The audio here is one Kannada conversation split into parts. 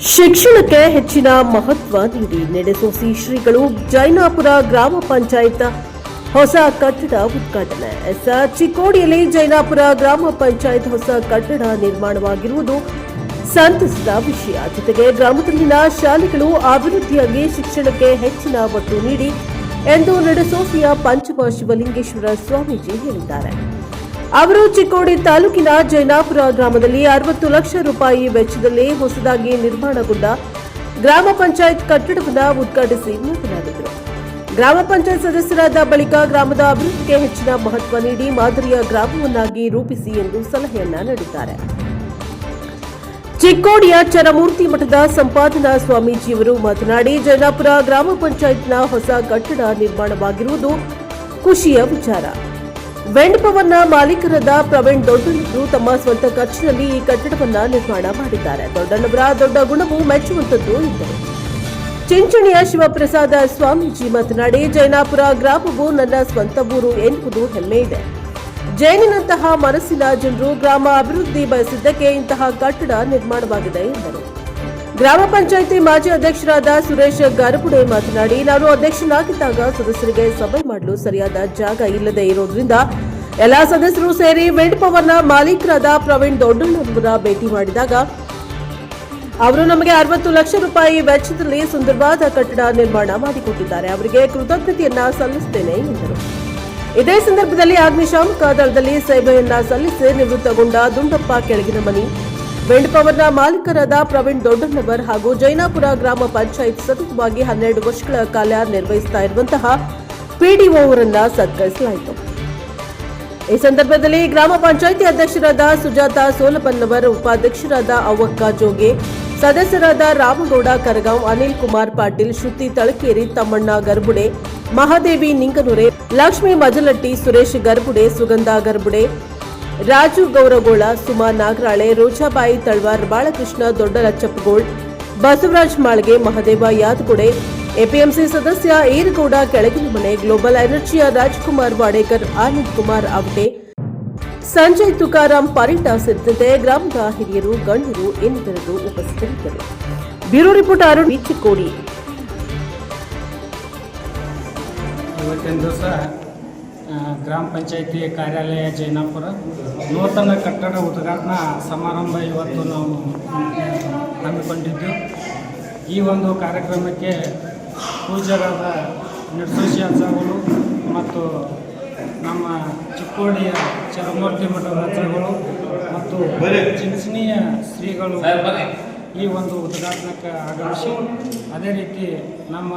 ಶಿಕ್ಷಣಕ್ಕೆ ಹೆಚ್ಚಿನ ಮಹತ್ವ ನೀಡಿ ನೆಡೆಸೋಸಿ ಶ್ರೀಗಳು ಜೈನಾಪುರ ಗ್ರಾಮ ಪಂಚಾಯತ್ ಹೊಸ ಕಟ್ಟಡ ಉದ್ಘಾಟನೆ. ಎಸ್ಆರ್ ಚಿಕ್ಕೋಡಿಯಲ್ಲಿ ಜೈನಾಪುರ ಗ್ರಾಮ ಪಂಚಾಯತ್ ಹೊಸ ಕಟ್ಟಡ ನಿರ್ಮಾಣವಾಗಿರುವುದು ಸಂತಸದ ವಿಷಯ. ಜೊತೆಗೆ ಗ್ರಾಮದಲ್ಲಿನ ಶಾಲೆಗಳು ಅಭಿವೃದ್ಧಿಯಾಗಿ ಶಿಕ್ಷಣಕ್ಕೆ ಹೆಚ್ಚಿನ ಒತ್ತು ನೀಡಿ ಎಂದು ನಡೆಸೋಸಿಯ ಪಂಚಮ ಶಿವಲಿಂಗೇಶ್ವರ ಸ್ವಾಮೀಜಿ ಹೇಳಿದ್ದಾರೆ. ಅವರು ಚಿಕ್ಕೋಡಿ ತಾಲೂಕಿನ ಜೈನಾಪುರ ಗ್ರಾಮದಲ್ಲಿ ಅರವತ್ತು ಲಕ್ಷ ರೂಪಾಯಿ ವೆಚ್ಚದಲ್ಲಿ ಹೊಸದಾಗಿ ನಿರ್ಮಾಣಗೊಂಡ ಗ್ರಾಮ ಪಂಚಾಯತ್ ಕಟ್ಟಡವನ್ನು ಉದ್ಘಾಟಿಸಿ ಮಾತನಾಡಿದರು. ಗ್ರಾಮ ಪಂಚಾಯತ್ ಸದಸ್ಯರಾದ ಬಳಿಕ ಗ್ರಾಮದ ಅಭಿವೃದ್ಧಿಗೆ ಹೆಚ್ಚಿನ ಮಹತ್ವ ನೀಡಿ ಮಾದರಿಯ ಗ್ರಾಮವನ್ನಾಗಿ ರೂಪಿಸಿ ಎಂದು ಸಲಹೆಯನ್ನ ನೀಡಿದ್ದಾರೆ. ಚಿಕ್ಕೋಡಿಯ ಚರಮೂರ್ತಿ ಮಠದ ಸಂಪಾದನಾ ಸ್ವಾಮೀಜಿಯವರು ಮಾತನಾಡಿ, ಜೈನಾಪುರ ಗ್ರಾಮ ಪಂಚಾಯತ್ನ ಹೊಸ ಕಟ್ಟಡ ನಿರ್ಮಾಣವಾಗಿರುವುದು ಖುಷಿಯ ವಿಚಾರ. ವೆಂಡಪವನ್ನ ಮಾಲೀಕರಾದ ಪ್ರವೀಣ್ ದೊಡ್ಡಣ್ಣವರು ತಮ್ಮ ಸ್ವಂತ ಖರ್ಚಿನಲ್ಲಿ ಈ ಕಟ್ಟಡವನ್ನ ನಿರ್ಮಾಣ ಮಾಡಿದ್ದಾರೆ. ದೊಡ್ಡಣ್ಣವರ ದೊಡ್ಡ ಗುಣವು ಮೆಚ್ಚುವಂತದ್ದು ಇದ್ದರು ಚಿಂಚಣಿಯ ಶಿವಪ್ರಸಾದ ಸ್ವಾಮೀಜಿ ಮಾತನಾಡಿ, ಜೈನಾಪುರ ಗ್ರಾಮವು ನನ್ನ ಸ್ವಂತ ಊರು ಎನ್ನುವುದು ಹೆಮ್ಮೆ ಇದೆ. ಜೈನಿನಂತಹ ಮನಸ್ಸಿನ ಜನರು ಗ್ರಾಮ ಅಭಿವೃದ್ಧಿ ಬಯಸಿದ್ದಕ್ಕೆ ಇಂತಹ ಕಟ್ಟಡ ನಿರ್ಮಾಣವಾಗಿದೆ ಎಂದರು. ಗ್ರಾಮ ಪಂಚಾಯಿತಿ ಮಾಜಿ ಅಧ್ಯಕ್ಷರಾದ ಸುರೇಶ್ ಗರ್ಬುಡೆ ಮಾತನಾಡಿ, ನಾನು ಅಧ್ಯಕ್ಷನಾಗಿದ್ದಾಗ ಸದಸ್ಯರಿಗೆ ಸಭೆ ಮಾಡಲು ಸರಿಯಾದ ಜಾಗ ಇಲ್ಲದೆ ಇರೋದ್ರಿಂದ ಎಲ್ಲಾ ಸದಸ್ಯರು ಸೇರಿ ವಿಂಡ್ ಪವರ್ನ ಮಾಲೀಕರಾದ ಪ್ರವೀಣ್ ದೊಡ್ಡಣ್ಣವರ ಭೇಟಿ ಮಾಡಿದಾಗ, ಅವರು ನಮಗೆ ಅರವತ್ತು ಲಕ್ಷ ರೂಪಾಯಿ ವೆಚ್ಚದಲ್ಲಿ ಸುಂದರವಾದ ಕಟ್ಟಡ ನಿರ್ಮಾಣ ಮಾಡಿಕೊಟ್ಟಿದ್ದಾರೆ. ಅವರಿಗೆ ಕೃತಜ್ಞತೆಯನ್ನ ಸಲ್ಲಿಸುತ್ತೇನೆ ಎಂದರು. ಇದೇ ಸಂದರ್ಭದಲ್ಲಿ ಅಗ್ನಿಶಾಮಕ ದಳದಲ್ಲಿ ಸೇವೆಯನ್ನ ಸಲ್ಲಿಸಿ ನಿವೃತ್ತಗೊಂಡ ದುಂಡಪ್ಪ ಕೆಳಗಿನ ಮನಿ ವಿಂಡ್ ಪವರ್ನ ಮಾಲೀಕರಾದ ಪ್ರವೀಣ್ ದೊಡ್ಡಣ್ಣವರ್ ಹಾಗೂ ಜೈನಾಪುರ ಗ್ರಾಮ ಪಂಚಾಯತ್ ಸತತವಾಗಿ ಹನ್ನೆರಡು ವರ್ಷಗಳ ಕಾಲ ನಿರ್ವಹಿಸುತ್ತಾ ಇರುವಂತಹ ಪಿಡಿಒರನ್ನ ಸತ್ಕರಿಸಲಾಯಿತು. ಈ ಸಂದರ್ಭದಲ್ಲಿ ಗ್ರಾಮ ಪಂಚಾಯಿತಿ ಅಧ್ಯಕ್ಷರಾದ ಸುಜಾತ ಸೋಲಪನ್ನವರ್ ಉಪಾಧ್ಯಕ್ಷರಾದ ಅವ್ವಕ್ಕ ಜೋಗೆ, ಸದಸ್ಯರಾದ ರಾಮಗೌಡ ಕರಗಾಂವ್ ಅನಿಲ್ ಕುಮಾರ್ ಪಾಟೀಲ್, ಶ್ರುತಿ ತಳಕೇರಿ, ತಮ್ಮಣ್ಣ ಗರ್ಬುಡೆ ಮಹಾದೇವಿ ನಿಂಗನೂರೆ ಲಕ್ಷ್ಮೀ ಮಜಲಟ್ಟಿ, ಸುರೇಶ್ ಗರ್ಬುಡೆ ಸುಗಂಧ ಗರ್ಬುಡೆ ರಾಜು ಗೌರಗೋಳ, ಸುಮಾ ನಾಗರಾಳೆ, ರೋಜಾಬಾಯಿ ತಳ್ವಾರ್ ಬಾಳಕೃಷ್ಣ ದೊಡ್ಡಲಚ್ಚಪ್ಪಗೋಳ್ ಬಸವರಾಜ್ ಮಾಳ್ಗೆ, ಮಹದೇವ ಯಾದಗುಡೆ, ಎಪಿಎಂಸಿ ಸದಸ್ಯ ಏರಗೌಡ, ಕೆಳಗಿನ ಮನೆ, ಗ್ಲೋಬಲ್ ಎನರ್ಜಿಯ ರಾಜ್ಕುಮಾರ್ ವಾಡೇಕರ್, ಆನಂದ್ ಕುಮಾರ್ ಅವಟೆ ಸಂಜಯ್ ತುಕಾರಾಂ ಪರಿಟ ಸೇರಿದಂತೆ ಗ್ರಾಮದ ಹಿರಿಯರು, ಗಣ್ಯರು ಇನ್ನಿತರರು ಉಪಸ್ಥಿತರಿದ್ದರು. ಬ್ಯೂರೋ ರಿಪೋರ್ಟ್ ಅರುಣ್ ಈಚಿಕೋಡಿ ಇವತ್ತಿನ ದಿವಸ ಗ್ರಾಮ ಪಂಚಾಯಿತಿ ಕಾರ್ಯಾಲಯ ಜೈನಾಪುರ. ನೂತನ ಕಟ್ಟಡ ಉದ್ಘಾಟನಾ ಸಮಾರಂಭ ಇವತ್ತು ನಾವು ಹಮ್ಮಿಕೊಂಡಿದ್ದು. ಈ ಒಂದು ಕಾರ್ಯಕ್ರಮಕ್ಕೆ ಪೂಜಾರಾದ ನಿರ್ದೋಷಿ ಅಜ್ಜಗಳು ಮತ್ತು ನಮ್ಮ ಚಿಕ್ಕೋಡಿಯ ಚರಮೂರ್ತಿ ಮಠದ ಅಜ್ಜಗಳು ಮತ್ತು ಚಿನ್ಸಣಿಯ ಶ್ರೀಗಳು ಈ ಒಂದು ಉದ್ಘಾಟನಕ್ಕೆ ಆಗಮಿಸಿ, ಅದೇ ರೀತಿ ನಮ್ಮ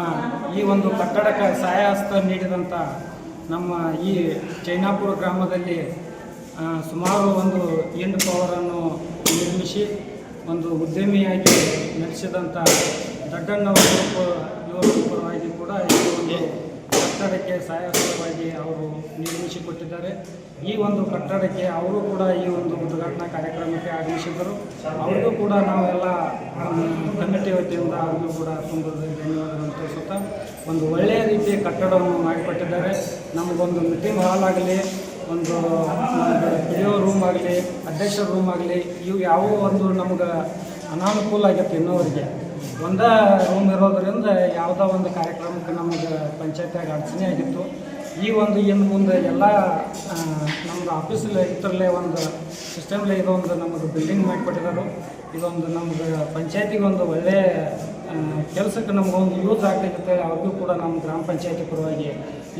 ಈ ಒಂದು ಕಟ್ಟಡಕ್ಕೆ ಸಹಾಯ ಹಸ್ತ ನೀಡಿದಂಥ ನಮ್ಮ ಈ ಚೈನಾಪುರ ಗ್ರಾಮದಲ್ಲಿ ಸುಮಾರು ಒಂದು ಎಂಟು ಪವರನ್ನು ನಿರ್ಮಿಸಿ ಒಂದು ಉದ್ಯಮಿಯಾಗಿ ನಡೆಸಿದಂಥ ದಡ್ಡಣ್ಣವರು ಇವರ ಪರವಾಗಿ ಕೂಡ ಕಟ್ಟಡಕ್ಕೆ ಸಹಾಯಕವಾಗಿ ಅವರು ನಿರ್ಮಿಸಿಕೊಟ್ಟಿದ್ದಾರೆ. ಈ ಒಂದು ಕಟ್ಟಡಕ್ಕೆ ಅವರು ಕೂಡ ಈ ಒಂದು ಉದ್ಘಾಟನಾ ಕಾರ್ಯಕ್ರಮಕ್ಕೆ ಆಗಮಿಸಿದರು ಅವರಿಗೂ ಕೂಡ ನಾವೆಲ್ಲ ಕಮಿಟಿ ವತಿಯಿಂದ ಅವ್ರಿಗೂ ಕೂಡ ತುಂಬ ಧನ್ಯವಾದಗಳನ್ನು ತಿಳಿಸುತ್ತಾ ಒಂದು ಒಳ್ಳೆಯ ರೀತಿಯ ಕಟ್ಟಡವನ್ನು ಮಾಡಿಕೊಟ್ಟಿದ್ದಾರೆ. ನಮಗೊಂದು ಮೀಟಿಂಗ್ ಹಾಲ್ ಆಗಲಿ, ಒಂದು ಬಿಡಿಯೋ ರೂಮ್ ಆಗಲಿ ಅಧ್ಯಕ್ಷರ ರೂಮ್ ಆಗಲಿ, ಇವು ಯಾವ ಒಂದು ನಮ್ಗೆ ಅನಾನುಕೂಲ ಆಗೈತೆ ಇನ್ನೋರಿಗೆ ಒಂದೇ ರೂಮ್ ಇರೋದರಿಂದ ಯಾವುದೋ ಒಂದು ಕಾರ್ಯಕ್ರಮಕ್ಕೆ ನಮಗೆ ಪಂಚಾಯತಿಯಾಗಿ ಅಡಚಣೆ ಆಗಿತ್ತು. ಈ ಒಂದು ಇನ್ನು ಮುಂದೆ ಎಲ್ಲ ನಮ್ದು ಆಫೀಸಲ್ಲಿ ಇತರಲ್ಲೇ ಒಂದು ಸಿಸ್ಟಮ್ಲೇ ಇದೊಂದು ನಮಗೆ ಬಿಲ್ಡಿಂಗ್ ಮಾಡಿಕೊಟ್ಟಿದ್ದಾರೆ ಇದೊಂದು ನಮ್ಗೆ ಪಂಚಾಯತಿಗೆ ಒಂದು ಒಳ್ಳೆಯ ಕೆಲಸಕ್ಕೆ ನಮಗೊಂದು ಯೂಸ್ ಆಗ್ಲಿಕ್ಕೆ ಅವ್ರಿಗೂ ಕೂಡ ನಮ್ಮ ಗ್ರಾಮ ಪಂಚಾಯತಿ ಪರವಾಗಿ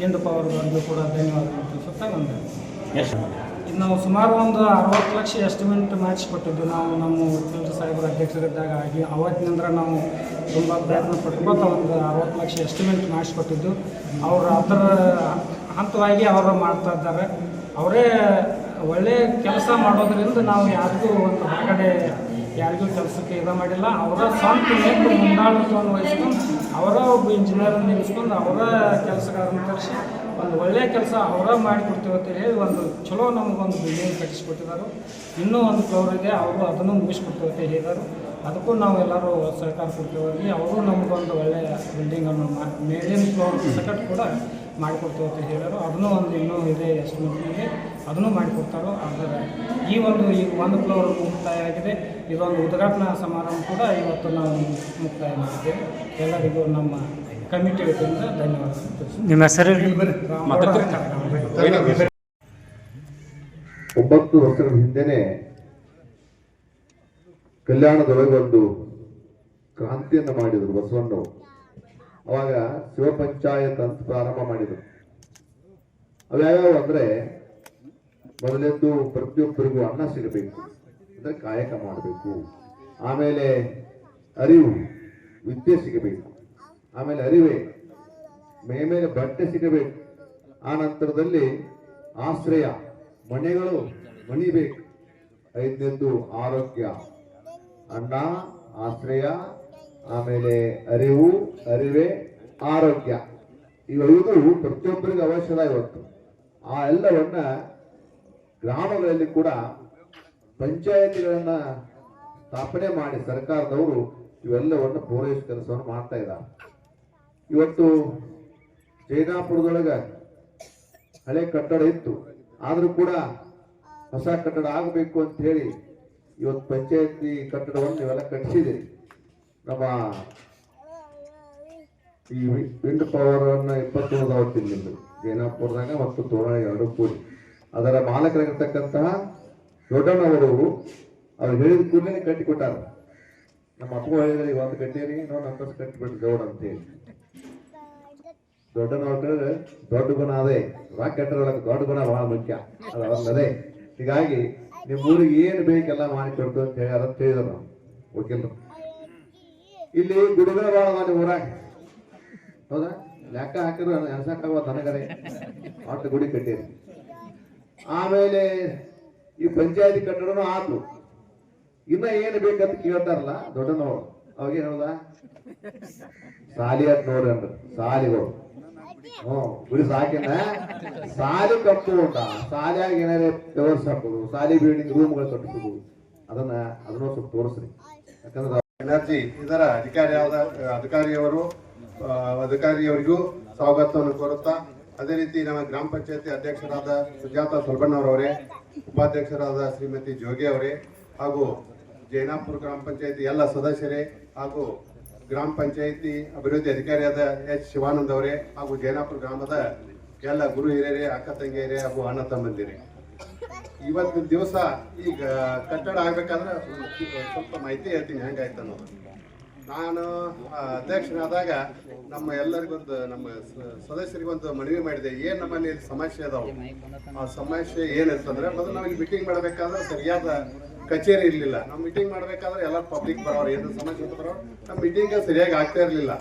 ಇಂದು ಬಂದು ಕೂಡ ಧನ್ಯವಾದಗಳು ತಿಳಿಸುತ್ತಾ ಒಂದು ಇದು ನಾವು ಸುಮಾರು ಒಂದು ಅರವತ್ತು ಲಕ್ಷ ಎಸ್ಟಿಮೇಟ್ ಕೊಟ್ಟಿದ್ದು ನಾವು ನಮ್ಮ ಮುಖ್ಯಮಂತ್ರಿ ಸಾಹೇಬರ ಅಧ್ಯಕ್ಷರಿದ್ದಾಗ ಆಗಿ ಅವತ್ತಿನಿಂದ ನಾವು ತುಂಬ ಪ್ರಯತ್ನ ಪಟ್ಕೋತ ಒಂದು ಅರವತ್ತು ಲಕ್ಷ ಎಸ್ಟಿಮೇಟ್ ಕೊಟ್ಟಿದ್ದು. ಅವರು ಅದರ ಹಂತವಾಗಿ ಅವರು ಮಾಡ್ತಾ ಇದ್ದಾರೆ. ಅವರೇ ಒಳ್ಳೆಯ ಕೆಲಸ ಮಾಡೋದರಿಂದ ನಾವು ಯಾರಿಗೂ ಒಂದು ಹೊರಗಡೆ ಯಾರಿಗೂ ಕೆಲಸಕ್ಕೆ ಇದು ಮಾಡಿಲ್ಲ. ಅವರ ಸ್ವಂತ ಮುಂದಾಳತ್ವವನ್ನು ವಹಿಸ್ಕೊಂಡು, ಅವರ ಒಬ್ಬ ಇಂಜಿನಿಯರನ್ನು ನಿಲ್ಲಿಸ್ಕೊಂಡು, ಅವರ ಕೆಲಸಗಾರನ ತರಿಸಿ ಒಂದು ಒಳ್ಳೆಯ ಕೆಲಸ ಅವರ ಮಾಡಿಕೊಡ್ತೀವಿ ಅಂತ ಹೇಳಿ ಒಂದು ಚಲೋ ನಮಗೊಂದು ಬಿಲ್ಡಿಂಗ್ ಕಟ್ಟಿಸ್ಕೊಟ್ಟಿದ್ದಾರೆ ಇನ್ನೂ ಒಂದು ಫ್ಲೋರ್ ಇದೆ, ಅವರು ಅದನ್ನು ಮುಗಿಸ್ಕೊಡ್ತೀವಿ ಅಂತ ಹೇಳಿದರು. ಅದಕ್ಕೂ ನಾವು ಎಲ್ಲರೂ ಸಹಕಾರ ಕೊಡ್ತೀವಿ ಅವರು ನಮಗೊಂದು ಒಳ್ಳೆಯ ಬಿಲ್ಡಿಂಗನ್ನು ಮೇಲಿನ ಫ್ಲೋರ್ ಸಕಟ್ ಕೂಡ ಮಾಡಿಕೊಡ್ತೀವಿ ಅಂತ ಹೇಳೋರು ಅದನ್ನೂ ಒಂದು ಇನ್ನೂ ಇದೆ ಎಸ್ಟಿಮೇಟ್ನಲ್ಲಿ ಅದನ್ನು ಮಾಡಿಕೊಡ್ತಾರೋ ಅದರ ಈ ಒಂದು ಈ ಒಂದು ಫ್ಲೋರ್ ಮುಕ್ತಾಯ ಆಗಿದೆ. ಇದೊಂದು ಉದ್ಘಾಟನಾ ಸಮಾರಂಭ ಕೂಡ ಇವತ್ತು ನಾವು ಮುಕ್ತಾಯ ಮಾಡಿದ್ದೇವೆ. ಎಲ್ಲರಿಗೂ ನಮ್ಮ ಕಮಿಟಿ ವತಿಯಿಂದ ಧನ್ಯವಾದ ನಿಮ್ಮ ಹೆಸರು ಒಂಬತ್ತು ವರ್ಷಗಳ ಹಿಂದೆನೆ ಕಲ್ಯಾಣದೊಳಗೆ ಒಂದು ಕ್ರಾಂತಿಯನ್ನು ಮಾಡಿದರು ಬಸವಣ್ಣವರು. ಅವಾಗ ಶಿವ ಪಂಚಾಯತ್ ಅಂತ ಪ್ರಾರಂಭ ಮಾಡಿದರು. ಅವ್ಯಾವ್ಯಾವ ಅಂದ್ರೆ ಮೊದಲೆದ್ದು ಪ್ರತಿಯೊಬ್ಬರಿಗೂ ಅನ್ನ ಸಿಗಬೇಕು, ಅಂದ್ರೆ ಕಾಯಕ ಮಾಡಬೇಕು, ಆಮೇಲೆ ಅರಿವು, ವಿದ್ಯೆ ಸಿಗಬೇಕು, ಆಮೇಲೆ ಅರಿವೆ, ಮೇ ಮೇಲೆ ಬಟ್ಟೆ ಸಿಗಬೇಕು, ಆ ನಂತರದಲ್ಲಿ ಆಶ್ರಯ, ಮನೆಗಳು ಮಣಿಬೇಕು ಐದನೇದ್ದು ಆರೋಗ್ಯ, ಅನ್ನ, ಆಶ್ರಯ ಆಮೇಲೆ ಅರಿವು, ಅರಿವೆ, ಆರೋಗ್ಯ. ಇವೆಲ್ಲವೂ ಪ್ರತಿಯೊಬ್ಬರಿಗೆ ಅವಶ್ಯದ ಇವತ್ತು. ಆ ಎಲ್ಲವನ್ನ ಗ್ರಾಮಗಳಲ್ಲಿ ಕೂಡ ಪಂಚಾಯತಿಗಳನ್ನ ಸ್ಥಾಪನೆ ಮಾಡಿ ಸರ್ಕಾರದವರು ಇವೆಲ್ಲವನ್ನು ಪೂರೈಸುವ ಕೆಲಸವನ್ನು ಮಾಡ್ತಾ ಇದ್ದಾರೆ. ಇವತ್ತು ಜೈನಾಪುರದೊಳಗ ಹಳೆ ಕಟ್ಟಡ ಇತ್ತು. ಆದರೂ ಕೂಡ ಹೊಸ ಕಟ್ಟಡ ಆಗಬೇಕು ಅಂತ ಹೇಳಿ ಇವತ್ತು ಪಂಚಾಯತಿ ಕಟ್ಟಡವನ್ನು ಇವೆಲ್ಲ ಕಟ್ಟಿಸಿದಿರಿ ನಮ್ಮ ಈ ವಿಂಡ್ ಪವರ್ ಅನ್ನ ಇಪ್ಪತ್ತೊಂದು ಅವತ್ತಿನ ನಿಮ್ದು ಜೈನಾಪುರದಾಗ ಮತ್ತು ತೋರಣ ಎರಡು ಕೂಡಿ ಅದರ ಮಾಲಕರಾಗಿರ್ತಕ್ಕಂತಹ ದೊಡ್ಡಣ್ಣವರು ಅವ್ರು ಹೇಳಿದ ಕೂಡಲೇ ಕಟ್ಟಿಕೊಟ್ಟಾರ ನಮ್ಮ ಅಪ್ಪ ಹೇಳಿದ್ರೆ ಒಂದು ಕಟ್ಟೇರಿ ಇನ್ನೊಂದು ಅಂತಸ್ ಕಟ್ಟಿಬಿಟ್ಟು ಗೌಡ ಅಂತ ಹೇಳಿ. ದೊಡ್ಡ ಗುಣ ಅದೇ. ರಾಕ್ ಕಟ್ಟರೊಳಗೆ ದೊಡ್ಡ ಗುಣ ಬಹಳ ಮುಖ್ಯ. ಅದು ಹೀಗಾಗಿ ನಿಮ್ಮ ಊರಿಗೆ ಏನು ಬೇಕೆಲ್ಲ ಮಾಡಿಕೊಡ್ತು ಅಂತ ಹೇಳಿ ಅದನ್ನು ಹೇಳಿದ್ರು ನಾವು ವಕೀಲರು. ಇಲ್ಲಿ ಗುಡಿಗಳ ಭಾಳ ಅದ ಊರಾಗ? ಹೌದಾ? ಲೆಕ್ಕ ಹಾಕಿದ್ರು ಎನ್ಸಕ್ಕಾಗ ತನಗರೆ. ಒಟ್ಟು ಗುಡಿ ಕಟ್ಟಿರಿ. ಆಮೇಲೆ ಈ ಪಂಚಾಯತಿ ಕಟ್ಟಡನು ಆತು. ಇನ್ನ ಏನು ಬೇಕಂತ ಕೇಳ್ತಾರಲ್ಲ ದೊಡ್ಡನವರು, ಅವಾಗ ಏನ್ ಹೇಳ್ದ? ಸಾಲಿ ಅಂತ ನೋಡ್ರಿ ಅಂದ್ರ. ಸಾಲಿಗಳು ಹ್ಞೂ, ಗುಡಿ ಸಾಕಿನ ಸಾಲಿ ಕಟ್ಟು ಉಂಟ ಸಾಲಿಯಾಗ ಏನಾರೇ ವ್ಯವಸ್ಥೆ ಹಾಕೋದು ಸಾಲಿ ಬಿಲ್ಡಿಂಗ್ ರೂಮ್ಗಳು ಕಟ್ಟಿಸೋದು ಅದನ್ನ ಅದನ್ನ ಸ್ವಲ್ಪ ತೋರಿಸ್ರಿ. ಯಾಕಂದ್ರೆ ಎನರ್ಜಿ, ಇದರ ಅಧಿಕಾರಿಯಾದ, ಅಧಿಕಾರಿಯವರು ಅಧಿಕಾರಿಯವರಿಗೂ ಸ್ವಾಗತವನ್ನು ಕೋರುತ್ತಾ, ಅದೇ ರೀತಿ ನಮ್ಮ ಗ್ರಾಮ ಪಂಚಾಯತಿ ಅಧ್ಯಕ್ಷರಾದ ಸುಜಾತ ಸೊಲ್ಬಣ್ಣವರವರೇ, ಉಪಾಧ್ಯಕ್ಷರಾದ ಶ್ರೀಮತಿ ಜೋಗಿ ಅವರೇ, ಹಾಗೂ ಜೈನಾಪುರ ಗ್ರಾಮ ಪಂಚಾಯತಿ ಎಲ್ಲ ಸದಸ್ಯರೇ, ಹಾಗೂ ಗ್ರಾಮ ಪಂಚಾಯತಿ ಅಭಿವೃದ್ಧಿ ಅಧಿಕಾರಿಯಾದ ಎಚ್ ಶಿವಾನಂದ್ ಅವರೇ, ಹಾಗೂ ಜೈನಾಪುರ ಗ್ರಾಮದ ಎಲ್ಲ ಗುರು ಹಿರಿಯರೇ, ಅಕ್ಕ ತಂಗಿಯರೇ, ಹಾಗೂ ಅಣ್ಣ ತಮ್ಮಂದಿರೇ. ಇವತ್ತಿನ ದಿವಸ ಈಗ ಕಟ್ಟಡ ಆಗ್ಬೇಕಾದ್ರೆ ಸ್ವಲ್ಪ ಮಾಹಿತಿ ಹೇಳ್ತೀನಿ, ಹೆಂಗಾಯ್ತು ಅನ್ನೋದು. ನಾನು ಅಧ್ಯಕ್ಷನಾದಾಗ ನಮ್ಮ ಎಲ್ಲರಿಗೊಂದು, ನಮ್ಮ ಸದಸ್ಯರಿಗೊಂದು ಮನವಿ ಮಾಡಿದೆ. ಏನು ನಮ್ಮಲ್ಲಿ ಸಮಸ್ಯೆ ಅದಾವ? ಆ ಸಮಸ್ಯೆ ಏನಂತಂದ್ರೆ, ಮೊದಲು ಇಲ್ಲಿ ಮೀಟಿಂಗ್ ಮಾಡಬೇಕಾದ್ರೆ ಸರಿಯಾದ ಕಚೇರಿ ಇರಲಿಲ್ಲ. ನಾವು ಮೀಟಿಂಗ್ ಮಾಡಬೇಕಾದ್ರೆ ಎಲ್ಲ ಪಬ್ಲಿಕ್ ಬರೋರು, ಏನು ಸಮಸ್ಯೆ ಅಂತ ಬರೋರು, ನಮ್ಮ ಮೀಟಿಂಗ್ ಸರಿಯಾಗಿ ಆಗ್ತಾ ಇರಲಿಲ್ಲ.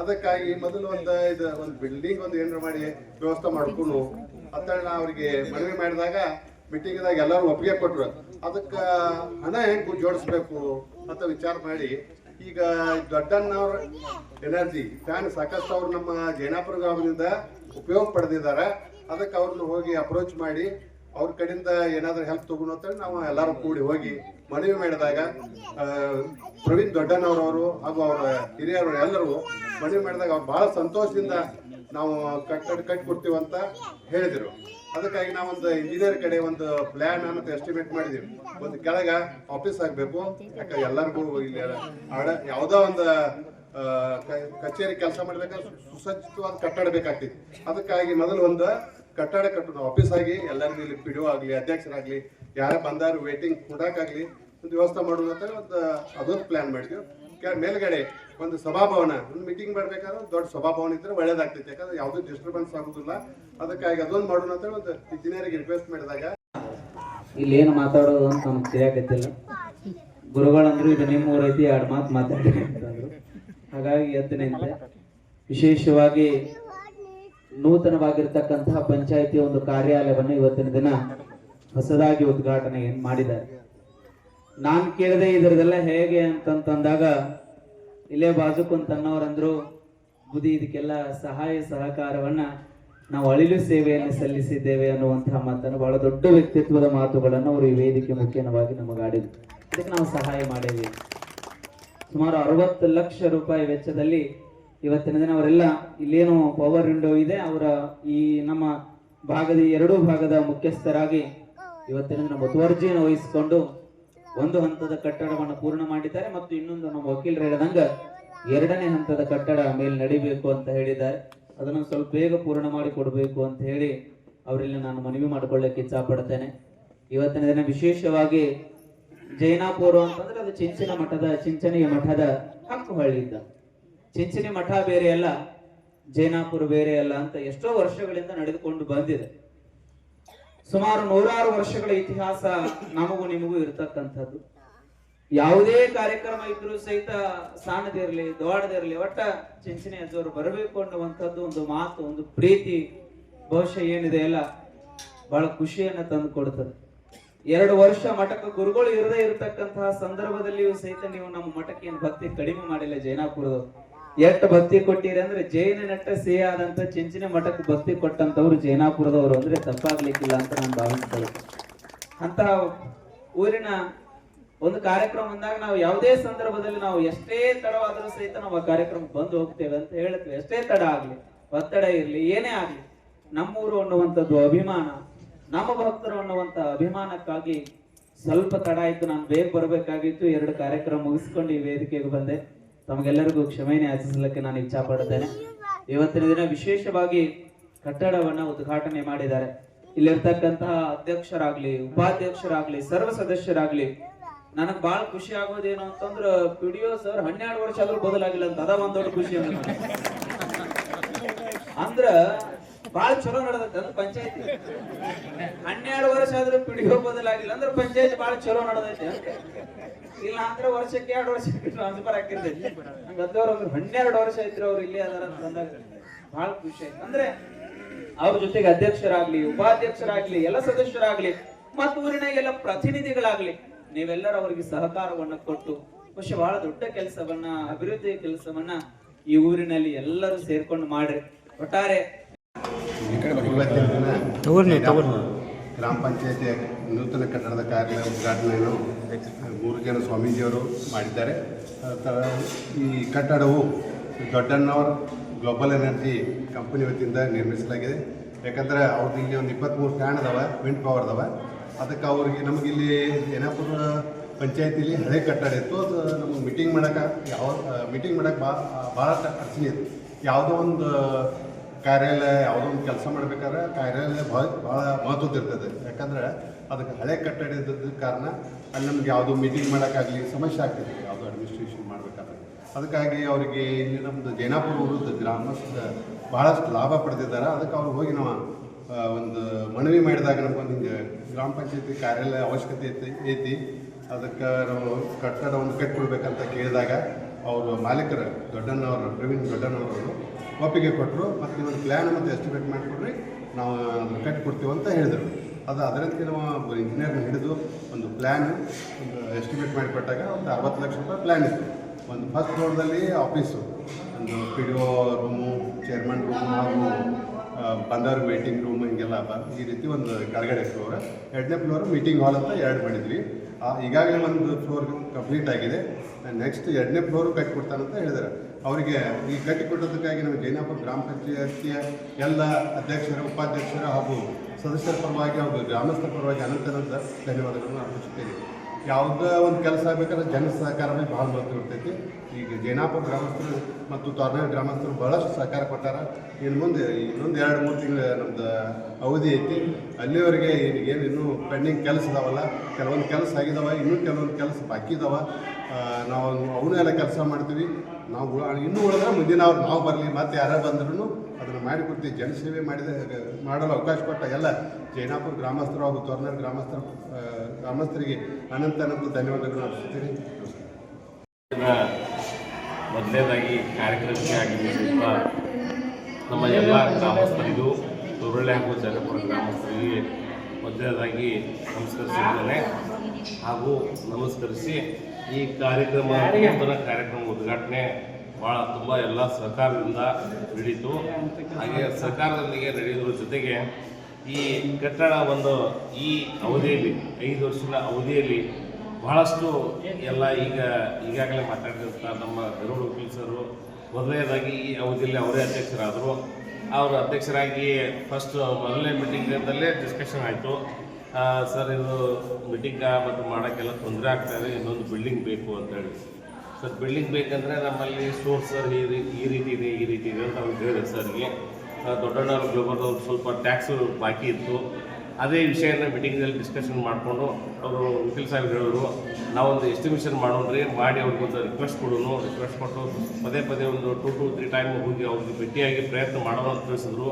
ಅದಕ್ಕಾಗಿ ಮೊದಲು ಒಂದು ಇದು, ಒಂದು ಬಿಲ್ಡಿಂಗ್ ಒಂದು ಏನಾರು ಮಾಡಿ ವ್ಯವಸ್ಥೆ ಮಾಡ್ಕೊಂಡು ಅಂತೇಳಿ ಅವರಿಗೆ ಮನವಿ ಮಾಡಿದಾಗ ಮೀಟಿಂಗ್ದಾಗ ಎಲ್ಲರೂ ಒಪ್ಪಿಗೆ ಕೊಟ್ರು. ಅದಕ್ಕೆ ಹಣ ಹೆಂಗೆ ಜೋಡಿಸ್ಬೇಕು ಅಂತ ವಿಚಾರ ಮಾಡಿ ಈಗ ದೊಡ್ಡಣ್ಣವ್ರ ಎನರ್ಜಿ ಫ್ಯಾನ್ ಸಾಕಷ್ಟು ಅವ್ರು ನಮ್ಮ ಜೈನಾಪುರ ಗ್ರಾಮದಿಂದ ಉಪಯೋಗ ಪಡೆದಿದ್ದಾರೆ. ಅದಕ್ಕೆ ಅವ್ರನ್ನ ಹೋಗಿ ಅಪ್ರೋಚ್ ಮಾಡಿ ಅವ್ರ ಕಡೆಯಿಂದ ಏನಾದ್ರೂ ಹೆಲ್ಪ್ ತಗೊಂಡು ಅಂತೇಳಿ ನಾವು ಎಲ್ಲರೂ ಕೂಡಿ ಹೋಗಿ ಮನವಿ ಮಾಡಿದಾಗ ಪ್ರವೀಣ್ ದೊಡ್ಡನವರವರು ಹಾಗೂ ಅವರ ಹಿರಿಯರು ಎಲ್ಲರೂ ಮನವಿ ಮಾಡಿದಾಗ ಅವ್ರು ಬಹಳ ಸಂತೋಷದಿಂದ ನಾವು ಕಟ್ಟಿ ಅಂತ ಹೇಳಿದರು. ಅದಕ್ಕಾಗಿ ನಾವೊಂದು ಇಂಜಿನಿಯರ್ ಕಡೆ ಒಂದು ಪ್ಲಾನ್ ಅನ್ನೋದು ಎಸ್ಟಿಮೇಟ್ ಮಾಡಿದೀವಿ. ಒಂದು ಕೆಳಗ ಆಫೀಸ್ ಆಗಬೇಕು. ಯಾಕಂದ್ರೆ ಎಲ್ಲರಿಗೂ ಇಲ್ಲಿ ಆಡ ಯಾವುದೋ ಒಂದು ಕಚೇರಿ ಕೆಲಸ ಮಾಡಬೇಕಾದ್ರೆ ಸುಸಜ್ಜಿತವಾದ ಕಟ್ಟಡ ಬೇಕಾಗ್ತಿತ್ತು ಅದಕ್ಕಾಗಿ ಮೊದಲು ಒಂದು ಕಟ್ಟಡ ಕಟ್ಟೋದು. ಆಫೀಸ್ ಆಗಿ ಎಲ್ಲರಿಗೂ ಇಲ್ಲಿ ಪಿ ಡಿ ಆಗಲಿ, ಅಧ್ಯಕ್ಷರಾಗಲಿ, ಯಾರೇ ಬಂದಾರು ವೇಟಿಂಗ್ ಕೊಡೋಕ್ಕಾಗಲಿ ಒಂದು ವ್ಯವಸ್ಥೆ ಮಾಡೋಣ ಅಂತ ಒಂದು, ಅದೊಂದು ಪ್ಲಾನ್ ಮಾಡಿದ್ವಿ. ಮೇಲ್ಗಡೆ ಒಂದು ಸಭಾಭವನ ಒಂದು ಮೀಟಿಂಗ್ ಮಾಡ್ಬೇಕಾದ್ರೆ ದೊಡ್ಡ ಸಭಾಭವನ ಇದ್ರೆ ಒಳ್ಳೇದಾಗ್ತೈತೆ. ಯಾಕಂದ್ರೆ ಯಾವುದೂ ಡಿಸ್ಟರ್ಬೆನ್ಸ್ ಆಗುದಿಲ್ಲ. ಅದಕ್ಕಾಗಿ ಅದೊಂದು ಮಾಡೋಣ ಅಂತ ಒಂದು ಇಂಜಿನಿಯರಿಗೆ ರಿಕ್ವೆಸ್ಟ್ ಮಾಡಿದಾಗ. ಇಲ್ಲಿ ಏನು ಮಾತಾಡೋದು ಅಂತ ನಮ್ಗೆ ತಿಳಿಯಾಕತ್ತಿಲ್ಲ. ಗುರುಗಳಂದ್ರು ಇದು ನಿಮ್ಮ ಊರೈತಿ ಎರಡು ಮಾತು ಮಾತಾಡಿ ಅಂತಂದ್ರು. ಹಾಗಾಗಿ ಎದ್ದು ವಿಶೇಷವಾಗಿ ನೂತನವಾಗಿರ್ತಕ್ಕಂತಹ ಪಂಚಾಯಿತಿಯ ಒಂದು ಕಾರ್ಯಾಲಯವನ್ನು ಇವತ್ತಿನ ದಿನ ಹೊಸದಾಗಿ ಉದ್ಘಾಟನೆ ಮಾಡಿದ್ದಾರೆ. ನಾನು ಕೇಳಿದೆ ಇದರದೆಲ್ಲ ಹೇಗೆ ಅಂತಂತಂದಾಗ, ಇಲ್ಲೇ ಬಾಜು ತನ್ನವರಂದ್ರು ಬುದಿ ಇದಕ್ಕೆಲ್ಲ ಸಹಾಯ ಸಹಕಾರವನ್ನ ನಾವು ಅಳಿಲು ಸೇವೆಯನ್ನು ಸಲ್ಲಿಸಿದ್ದೇವೆ ಅನ್ನುವಂತಹ ಮಾತನ್ನು ಬಹಳ ದೊಡ್ಡ ವ್ಯಕ್ತಿತ್ವದ ಮಾತುಗಳನ್ನು ಅವರು ಈ ವೇದಿಕೆ ಮುಖ್ಯವಾಗಿ ನಮಗಾಡಿದ್ರು ಇದಕ್ಕೆ ನಾವು ಸಹಾಯ ಮಾಡೇವಿ. ಸುಮಾರು ಅರವತ್ತು ಲಕ್ಷ ರೂಪಾಯಿ ವೆಚ್ಚದಲ್ಲಿ ಇವತ್ತಿನ ದಿನ ಅವರೆಲ್ಲ ಇಲ್ಲೇನು ಪವರ್ ವಿಂಡೋ ಇದೆ, ಅವರ ಈ ನಮ್ಮ ಭಾಗದ ಎರಡೂ ಭಾಗದ ಮುಖ್ಯಸ್ಥರಾಗಿ ಇವತ್ತಿನ ದಿನ ಮುತುವರ್ಜಿಯನ್ನು ವಹಿಸಿಕೊಂಡು ಒಂದು ಹಂತದ ಕಟ್ಟಡವನ್ನು ಪೂರ್ಣ ಮಾಡಿದ್ದಾರೆ ಮತ್ತು ಇನ್ನೊಂದು ನಮ್ಮ ವಕೀಲರು ಹೇಳಿದಂಗ ಎರಡನೇ ಹಂತದ ಕಟ್ಟಡ ಮೇಲೆ ನಡಿಬೇಕು ಅಂತ ಹೇಳಿದ್ದಾರೆ. ಅದನ್ನು ಸ್ವಲ್ಪ ಬೇಗ ಪೂರ್ಣ ಮಾಡಿ ಕೊಡಬೇಕು ಅಂತ ಹೇಳಿ ಅವರಲ್ಲಿ ನಾನು ಮನವಿ ಮಾಡಿಕೊಳ್ಳಕ್ಕೆ ಇಚ್ಛಪಡ್ತೇನೆ. ಇವತ್ತಿನ ದಿನ ವಿಶೇಷವಾಗಿ ಜೈನಾಪುರ ಅಂತಂದ್ರೆ ಅದು ಚಿಂಚಿನ ಮಠದ, ಚಿಂಚನೆಯ ಮಠದ ಹಕ್ಕು ಹಳ್ಳಿದ್ದ ಚಿಂಚಣಿ ಮಠ ಬೇರೆ ಅಲ್ಲ, ಜೈನಾಪುರ ಬೇರೆ ಅಲ್ಲ ಅಂತ ಎಷ್ಟೋ ವರ್ಷಗಳಿಂದ ನಡೆದುಕೊಂಡು ಬಂದಿದೆ. ಸುಮಾರು ನೂರಾರು ವರ್ಷಗಳ ಇತಿಹಾಸ ನಮಗೂ ನಿಮಗೂ ಇರತಕ್ಕಂಥದ್ದು. ಯಾವುದೇ ಕಾರ್ಯಕ್ರಮ ಇದ್ರೂ ಸಹಿತ ಸಣ್ಣದಿರ್ಲಿ ದೊಡ್ಡದಿರ್ಲಿ ಒಟ್ಟ ಚಿಂಚನೆ ಅಜ್ಜವರು ಬರಬೇಕು ಅನ್ನುವಂಥದ್ದು ಒಂದು ಮಾತು, ಒಂದು ಪ್ರೀತಿ ಬಹುಶಃ ಏನಿದೆ ಅಲ್ಲ ಬಹಳ ಖುಷಿಯನ್ನ ತಂದು ಕೊಡ್ತದೆ. ಎರಡು ವರ್ಷ ಮಠಕ್ಕೆ ಗುರುಗಳು ಇರದೇ ಇರತಕ್ಕಂತಹ ಸಂದರ್ಭದಲ್ಲಿಯೂ ಸಹಿತ ನೀವು ನಮ್ಮ ಮಠಕ್ಕೆ ಏನು ಭಕ್ತಿ ಕಡಿಮೆ ಮಾಡಿಲ್ಲ ಜೈನಾಪುರದವ್ರು. ಎಷ್ಟು ಭಕ್ತಿ ಕೊಟ್ಟಿರಿ ಅಂದ್ರೆ ಜೈನ ನಟ್ಟ ಸಿಹಿ ಆದಂತ ಚಿಂಚಿನ ಮಠಕ್ಕೆ ಭಕ್ತಿ ಕೊಟ್ಟಂತವ್ರು ಜೈನಾಪುರದವರು ಅಂದ್ರೆ ತಪ್ಪಾಗ್ಲಿಕ್ಕಿಲ್ಲ ಅಂತ ನಾನು ಭಾವಿಸ್ತೇನೆ. ಅಂತಹ ಊರಿನ ಒಂದು ಕಾರ್ಯಕ್ರಮ ಬಂದಾಗ ನಾವು ಯಾವುದೇ ಸಂದರ್ಭದಲ್ಲಿ ನಾವು ಎಷ್ಟೇ ತಡವಾದರೂ ಸಹಿತ ನಾವು ಆ ಕಾರ್ಯಕ್ರಮಕ್ಕೆ ಬಂದು ಹೋಗ್ತೇವೆ ಅಂತ ಹೇಳ್ತೇವೆ. ಎಷ್ಟೇ ತಡ ಆಗ್ಲಿ, ಒತ್ತಡ ಇರಲಿ, ಏನೇ ಆಗ್ಲಿ, ನಮ್ಮೂರು ಅನ್ನುವಂಥದ್ದು ಅಭಿಮಾನ, ನಮ್ಮ ಭಕ್ತರು ಅನ್ನುವಂಥ ಅಭಿಮಾನಕ್ಕಾಗಿ ಸ್ವಲ್ಪ ತಡ ಆಯ್ತು ನಾನು ಬೇಗ ಬರಬೇಕಾಗಿತ್ತು. ಎರಡು ಕಾರ್ಯಕ್ರಮ ಮುಗಿಸ್ಕೊಂಡು ಈ ವೇದಿಕೆಗೆ ಬಂದೆ. ತಮಗೆಲ್ಲರಿಗೂ ಕ್ಷಮೆಯನ್ನು ಯಾಚಿಸಲಿಕ್ಕೆ ನಾನು ಇಚ್ಛಾ ಪಡುತ್ತೇನೆ ಇವತ್ತಿನ ದಿನ ವಿಶೇಷವಾಗಿ ಕಟ್ಟಡವನ್ನ ಉದ್ಘಾಟನೆ ಮಾಡಿದ್ದಾರೆ. ಇಲ್ಲಿರ್ತಕ್ಕಂತಹ ಅಧ್ಯಕ್ಷರಾಗ್ಲಿ, ಉಪಾಧ್ಯಕ್ಷರಾಗ್ಲಿ, ಸರ್ವ ಸದಸ್ಯರಾಗ್ಲಿ, ನನಗ್ ಬಹಳ ಖುಷಿ ಆಗೋದೇನು ಅಂತಂದ್ರ ಪಿ ಡಿ ಸರ್ ಹನ್ನೆರಡು ವರ್ಷ ಆದ್ರೂ ಬದಲಾಗಿಲ್ಲ ಅಂತ. ಅದ ಒಂದ್ ದೊಡ್ಡ ಖುಷಿ ಅಂತ ಅಂದ್ರ ಬಹಳ ಚಲೋ ನಡೆದಂತೆ ಅಂದ್ರೆ ಪಂಚಾಯತಿ. ಹನ್ನೆರಡು ವರ್ಷ ಆದ್ರೂ ಪಿಡಿಯೋ ಬದಲಾಗಿಲ್ಲ ಅಂದ್ರೆ ಪಂಚಾಯತ್ ಬಹಳ ಚಲೋ ನಡೆದೈತೆ. ಅಂತ ಇಲ್ಲ ಅಂದ್ರೆ ವರ್ಷಕ್ಕೆ ಎರಡು ವರ್ಷಕ್ಕೆ ಟ್ರಾನ್ಸ್ಫರ್ ಹಾಕಿರ್ತೈತಿ ಹಂಗ ಅದ್ದವ್ರು ಅಂದ್ರೆ ಹನ್ನೆರಡು ವರ್ಷ ಇದ್ರು ಅವ್ರು ಇಲ್ಲೇ ಅದಾರ ಅಂತ ಅಂದಾಗ ಬಹಳ ಖುಷಿ ಆಯ್ತು. ಅಂದ್ರೆ ಅವ್ರ ಜೊತೆಗೆ ಅಧ್ಯಕ್ಷರಾಗ್ಲಿ, ಉಪಾಧ್ಯಕ್ಷರಾಗ್ಲಿ, ಎಲ್ಲ ಸದಸ್ಯರಾಗ್ಲಿ, ಮತ್ತು ಊರಿನ ಎಲ್ಲ ಪ್ರತಿನಿಧಿಗಳಾಗ್ಲಿ, ನೀವೆಲ್ಲರೂ ಅವರಿಗೆ ಸಹಕಾರವನ್ನ ಕೊಟ್ಟು ಬಹುಶಃ ಬಹಳ ದೊಡ್ಡ ಕೆಲಸವನ್ನ, ಅಭಿವೃದ್ಧಿ ಕೆಲಸವನ್ನ ಈ ಊರಿನಲ್ಲಿ ಎಲ್ಲರೂ ಸೇರ್ಕೊಂಡು ಮಾಡ್ರಿ. ಒಟ್ಟಾರೆ ಗ್ರಾಮ ಪಂಚಾಯತಿ ನೂತನ ಕಟ್ಟಡದ ಕಾರ್ಯ ಉದ್ಘಾಟನೆಯನ್ನು ಮೂರುಜನ ಸ್ವಾಮೀಜಿಯವರು ಮಾಡಿದ್ದಾರೆ. ಈ ಕಟ್ಟಡವು ದೊಡ್ಡಣ್ಣವರ್ ಗ್ಲೋಬಲ್ ಎನರ್ಜಿ ಕಂಪನಿ ವತಿಯಿಂದ ನಿರ್ಮಿಸಲಾಗಿದೆ. ಯಾಕಂದ್ರೆ ಅವ್ರದ್ದು ಇಲ್ಲಿ ಒಂದು ಇಪ್ಪತ್ತ್ಮೂರು ಫ್ಯಾನ್ ಅದಾವ ವಿಂಡ್ ಪವರ್ ಅದಾವ. ಅದಕ್ಕೆ ಅವ್ರಿಗೆ ನಮಗಿಲ್ಲಿ ಏನಾಪುರ ಪಂಚಾಯತಿಲಿ ಹಳೆ ಕಟ್ಟಡ ಇತ್ತು. ಅದು ನಮಗೆ ಮೀಟಿಂಗ್ ಮಾಡೋಕೆ ಯಾವ ಮೀಟಿಂಗ್ ಮಾಡೋಕೆ ಭಾಳ ಭಾಳ ಅಡಚಣೆ ಇತ್ತು. ಯಾವುದೋ ಒಂದು ಕಾರ್ಯಾಲಯ ಯಾವುದೋ ಒಂದು ಕೆಲಸ ಮಾಡ್ಬೇಕಾದ್ರೆ ಕಾರ್ಯಾಲಯ ಭಾಳ ಭಾಳ ಮಹತ್ವದ ಇರ್ತದೆ. ಯಾಕಂದ್ರೆ ಅದಕ್ಕೆ ಹಳೆ ಕಟ್ಟಡ ಇದ್ದದ ಕಾರಣ ಅಲ್ಲಿ ನಮ್ಗೆ ಯಾವುದೋ ಮೀಟಿಂಗ್ ಮಾಡೋಕ್ಕಾಗಲಿ ಸಮಸ್ಯೆ ಆಗ್ತದೆ ಯಾವುದೋ ಅಡ್ಮಿನಿಸ್ಟ್ರೇಷನ್ ಮಾಡಬೇಕಾದ್ರೆ. ಅದಕ್ಕಾಗಿ ಅವರಿಗೆ ಇಲ್ಲಿ ನಮ್ಮದು ಜೈನಾಪುರ ಗ್ರಾಮಸ್ಥ ಭಾಳಷ್ಟು ಲಾಭ ಪಡೆದಿದ್ದಾರೆ. ಅದಕ್ಕೆ ಅವ್ರು ಹೋಗಿ ನಾವು ಒಂದು ಮನವಿ ಮಾಡಿದಾಗ ನಮ್ಗೊಂದು ಹಿಂಗೆ ಗ್ರಾಮ ಪಂಚಾಯತಿ ಕಾರ್ಯಾಲಯ ಅವಶ್ಯಕತೆ ಐತಿ ಐತಿ. ಅದಕ್ಕೆ ನಾವು ಕಟ್ಟಡ ಒಂದು ಕಟ್ಟಿಕೊಡ್ಬೇಕಂತ ಕೇಳಿದಾಗ ಅವರು ಮಾಲೀಕರು ದೊಡ್ಡಣ್ಣವರು ಪ್ರವೀಣ್ ದೊಡ್ಡಣ್ಣವರು ಒಪ್ಪಿಗೆ ಕೊಟ್ಟರು ಮತ್ತು ನಿಮ್ಮದು ಪ್ಲ್ಯಾನ್ ಮತ್ತು ಎಸ್ಟಿಮೇಟ್ ಮಾಡಿಕೊಡ್ರಿ ನಾವು ಅದನ್ನು ಕಟ್ಟಿಕೊಡ್ತೀವಿ ಅಂತ ಹೇಳಿದರು. ಅದು ಅದರಂತೆ ನಾವು ಇಂಜಿನಿಯರ್ನ ಹಿಡಿದು ಒಂದು ಪ್ಲ್ಯಾನ್ ಒಂದು ಎಸ್ಟಿಮೇಟ್ ಮಾಡಿಕೊಟ್ಟಾಗ ಒಂದು ಅರವತ್ತು ಲಕ್ಷ ರೂಪಾಯಿ ಪ್ಲ್ಯಾನ್ ಇತ್ತು. ಒಂದು ಫಸ್ಟ್ ಫ್ಲೋರ್ದಲ್ಲಿ ಆಫೀಸು ಒಂದು P D O room chairman room ಹಾಗೂ ಬಂದವ್ರ ಮೀಟಿಂಗ್ ರೂಮ್ ಹಿಂಗೆಲ್ಲ ಈ ರೀತಿ ಒಂದು ಕೆಳಗಡೆ ಫ್ಲೋರ್ ಎರಡನೇ ಫ್ಲೋರ್ ಮೀಟಿಂಗ್ ಹಾಲ್ ಅಂತ ಎರಡು ಮಾಡಿದ್ವಿ. ಈಗಾಗಲೇ ಒಂದು ಫ್ಲೋರ್ ಕಂಪ್ಲೀಟ್ ಆಗಿದೆ. ನೆಕ್ಸ್ಟ್ ಎರಡನೇ ಫ್ಲೋರು ಕಟ್ಟಿಕೊಡ್ತಾನಂತ ಹೇಳಿದ್ದಾರೆ ಅವರಿಗೆ ಈ ಕಟ್ಟಿಕೊಟ್ಟದಕ್ಕಾಗಿ ನಮ್ಮ ಜೈನಾಪುರ ಗ್ರಾಮ ಪಂಚಾಯತಿಯ ಎಲ್ಲ ಅಧ್ಯಕ್ಷರು, ಉಪಾಧ್ಯಕ್ಷರು ಹಾಗೂ ಸದಸ್ಯರ ಪರವಾಗಿ ಹಾಗೂ ಗ್ರಾಮಸ್ಥರ ಪರವಾಗಿ ಅನಂತ ಅನಂತ ಧನ್ಯವಾದಗಳನ್ನು ಅರ್ಪಿಸುತ್ತೇನೆ. ಯಾವುದೇ ಒಂದು ಕೆಲಸ ಆಗಬೇಕಾದ್ರೆ ಜನ ಸಹಕಾರವೇ ಭಾಳ ಮಹತ್ವ ಇರ್ತೈತಿ. ಈಗ ಜೈನಾಪುರ ಗ್ರಾಮಸ್ಥರು ಮತ್ತು ತಾರ್ನಾಳ್ ಗ್ರಾಮಸ್ಥರು ಬಹಳಷ್ಟು ಸಹಕಾರ ಕೊಟ್ಟಾರ. ಇನ್ನು ಮುಂದೆ, ಇನ್ನೊಂದು ಎರಡು, ಮೂರು ತಿಂಗಳು ನಮ್ದು ಅವಧಿ ಐತಿ. ಅಲ್ಲಿವರೆಗೆ ಏನು, ಇನ್ನೂ ಪೆಂಡಿಂಗ್ ಕೆಲಸ ಇದಾವಲ್ಲ, ಕೆಲವೊಂದು ಕೆಲಸ ಆಗಿದಾವ, ಇನ್ನೂ ಕೆಲವೊಂದು ಕೆಲಸ ಬಾಕಿ ಇದಾವೆ. ನಾವು ನಾವು ಅವನ್ನೆಲ್ಲ ಕೆಲಸ ಮಾಡ್ತೀವಿ. ನಾವು ಇನ್ನೂ ಉಳಿದ್ರೆ ಮುಂದಿನ ಅವ್ರು ನಾವು ಬರಲಿ, ಮತ್ತೆ ಯಾರು ಬಂದ್ರೂ ಅದನ್ನು ಮಾಡಿಕೊಡ್ತೀವಿ ಜನಸೇವೆ ಮಾಡಿದ ಮಾಡಲು ಅವಕಾಶ ಕೊಟ್ಟ ಎಲ್ಲ ಜೈನಾಪುರ ಗ್ರಾಮಸ್ಥರು ಹಾಗೂ ತೋರ್ನಾಳ್ ಗ್ರಾಮಸ್ಥರ ಗ್ರಾಮಸ್ಥರಿಗೆ ಅನಂತ ಅನಂತ ಧನ್ಯವಾದಗಳು ಅರ್ಪಿಸ್ತೀನಿ. ಮೊದಲನೇದಾಗಿ ಕಾರ್ಯಕ್ರಮಕ್ಕೆ ಆಗಿರುವ ನಮ್ಮ ಎಲ್ಲ ಗ್ರಾಮಸ್ಥರಿಗೂ ತುರುಳೆ ಹಾಗೂ ಜನಪುರ ಗ್ರಾಮಸ್ಥರಿಗೆ ಮೊದಲನೇದಾಗಿ ನಮಸ್ಕರಿಸಿದ್ದೇನೆ ಹಾಗೂ ನಮಸ್ಕರಿಸಿ ಈ ಕಾರ್ಯಕ್ರಮ ನೂತನ ಕಾರ್ಯಕ್ರಮ ಉದ್ಘಾಟನೆ ಭಾಳ ತುಂಬ ಎಲ್ಲ ಸಹಕಾರದಿಂದ ನಡೀತು. ಹಾಗೆ ಸರ್ಕಾರದೊಂದಿಗೆ ನಡೆಯೋದ್ರ ಜೊತೆಗೆ ಈ ಕಟ್ಟಡ ಒಂದು ಈ ಅವಧಿಯಲ್ಲಿ ಐದು ವರ್ಷದ ಅವಧಿಯಲ್ಲಿ ಬಹಳಷ್ಟು ಎಲ್ಲ ಈಗ ಈಗಾಗಲೇ ಮಾತಾಡಿದಂಥ ನಮ್ಮ ಗರುಡ ವಕೀಲ್ ಸರು ಮೊದಲನೇದಾಗಿ ಈ ಅವಧಿಯಲ್ಲಿ ಅವರೇ ಅಧ್ಯಕ್ಷರಾದರು. ಅವರು ಅಧ್ಯಕ್ಷರಾಗಿ ಫಸ್ಟ್ ಮೊದಲನೇ ಮೀಟಿಂಗ್ನಲ್ಲೇ ಡಿಸ್ಕಷನ್ ಆಯಿತು. ಸರ್, ಇದು ಮೀಟಿಂಗ ಮತ್ತು ಮಾಡೋಕ್ಕೆಲ್ಲ ತೊಂದರೆ ಆಗ್ತಾಯಿದೆ ಇನ್ನೊಂದು ಬಿಲ್ಡಿಂಗ್ ಬೇಕು ಅಂತೇಳಿ ಸರ್ ಬಿಲ್ಡಿಂಗ್ ಬೇಕಂದರೆ ನಮ್ಮಲ್ಲಿ ಸ್ಟೋರ್ ಸರ್ ಈ ರೀತಿ ಈ ರೀತಿ ಇದೆ, ಈ ರೀತಿ ಇದೆ ಅಂತ ಅವ್ರು ಹೇಳಿದೆ ಸರ್ಗೆ ದೊಡ್ಡಣ್ಣವ್ರು ಗ್ಲೋಬಲ್ ಸ್ವಲ್ಪ ಟ್ಯಾಕ್ಸು ಬಾಕಿ ಇತ್ತು. ಅದೇ ವಿಷಯನ ಮೀಟಿಂಗ್ನಲ್ಲಿ ಡಿಸ್ಕಷನ್ ಮಾಡಿಕೊಂಡು ಅವರು ವಕೀಲ್ ಸಾಹೇಬ್ ಹೇಳಿದ್ರು, ನಾವೊಂದು ಎಸ್ಟಿಮೇಷನ್ ಮಾಡೋಣ್ರಿ, ಮಾಡಿ ಅವ್ರಿಗೊಂದು ರಿಕ್ವೆಸ್ಟ್ ಕೊಡೋನು. ರಿಕ್ವೆಸ್ಟ್ ಕೊಟ್ಟು ಪದೇ ಪದೇ ಒಂದು ಟು ಟು ತ್ರೀ ಟೈಮ್ ಹೋಗಿ ಅವ್ರಿಗೆ ಭೇಟಿಯಾಗಿ ಪ್ರಯತ್ನ ಮಾಡೋಣ ಅಂತ ತಿಳಿಸಿದ್ರು.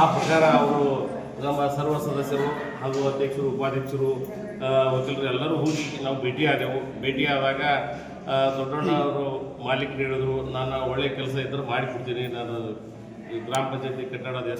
ಆ ಪ್ರಕಾರ ಅವರು ನಮ್ಮ ಸರ್ವ ಸದಸ್ಯರು ಹಾಗೂ ಅಧ್ಯಕ್ಷರು, ಉಪಾಧ್ಯಕ್ಷರು ವಕೀಲರು ಎಲ್ಲರೂ ಹೋಗಿ ನಾವು ಭೇಟಿಯಾದೆವು ಭೇಟಿಯಾದಾಗ ಭೇಟಿ ದೊಡ್ಡಣ್ಣ ಅವರು ಮಾಲೀಕರು ಹೇಳಿದ್ರು, ನಾನು ಒಳ್ಳೆಯ ಕೆಲಸ ಇದ್ದರೆ ಮಾಡಿಕೊಡ್ತೀನಿ. ನಾನು ಗ್ರಾಮ ಪಂಚಾಯತಿ ಕಟ್ಟಡದ